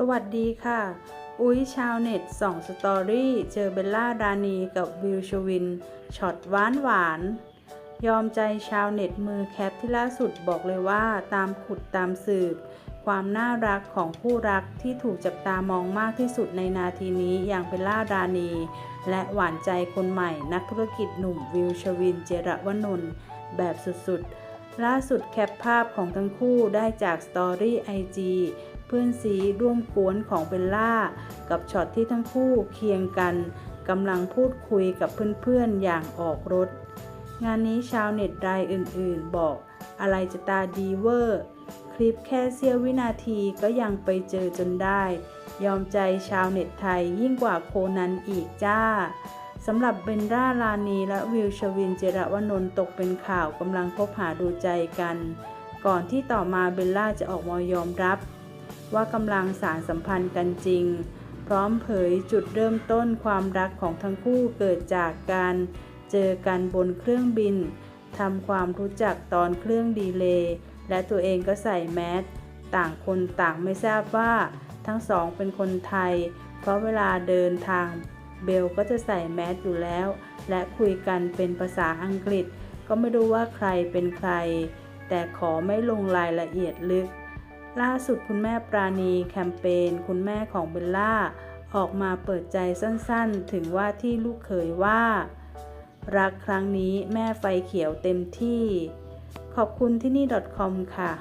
สวัสดีค่ะ อุ้ยชาวเน็ตสองสตอรี่เจอเบลล่าดานีกับวิวชวินช็อตหวานหวาน ยอมใจชาวเน็ตมือแคปที่ล่าสุดบอกเลยว่าตามขุดตามสืบ ความน่ารักของคู่รักที่ถูกจับตามองมากที่สุดในนาทีนี้อย่างเบลล่าดานี และหวานใจคนใหม่นักธุรกิจหนุ่มวิวชวินเจระวนนท์แบบสุดๆล่าสุดแคปภาพของทั้งคู่ได้จากสตอรี่ไอจี เพื่อนซีร่วมกวนของเบลล่า กับช็อตที่ทั้งคู่เคียงกันกำลังพูดคุยกับเพื่อนๆอย่างออกรถ งานนี้ชาวเน็ตรายอื่นๆ บอกอะไรจะตาดีเวอร์ คลิปแค่เสี้ยววินาทีก็ยังไปเจอจนได้ ยอมใจชาวเน็ตไทยยิ่งกว่าโคนันอีกจ้าสำหรับเบนร่าลานีและวิวชวินเจระวนนท์ตกเป็นข่าวกำลังคบหาดูใจกัน ก่อนที่ต่อมาเบลล่าจะออกมายอมรับ ว่ากำลังสารสัมพันธ์กันจริง พร้อมเผยจุดเริ่มต้นความรักของทั้งคู่เกิดจากการเจอกันบนเครื่องบินทำความรู้จักตอนเครื่องดีเลย์และตัวเองก็ใส่แมสต่างคนต่างไม่ทราบว่าทั้งสองเป็นคนไทย เพราะเวลาเดินทาง เบลก็จะใส่แมสอยู่แล้ว และคุยกันเป็นภาษาอังกฤษ ก็ไม่รู้ว่าใครเป็นใคร แต่ขอไม่ลงรายละเอียดลึก ล่าสุดคุณแม่ปราณีแคมเปญคุณแม่ของเบลล่า ออกมาเปิดใจสั้นๆ ถึงว่าที่ลูกเขยว่า รักครั้งนี้แม่ไฟเขียวเต็มที่ ขอบคุณที่นี่ .com ค่ะ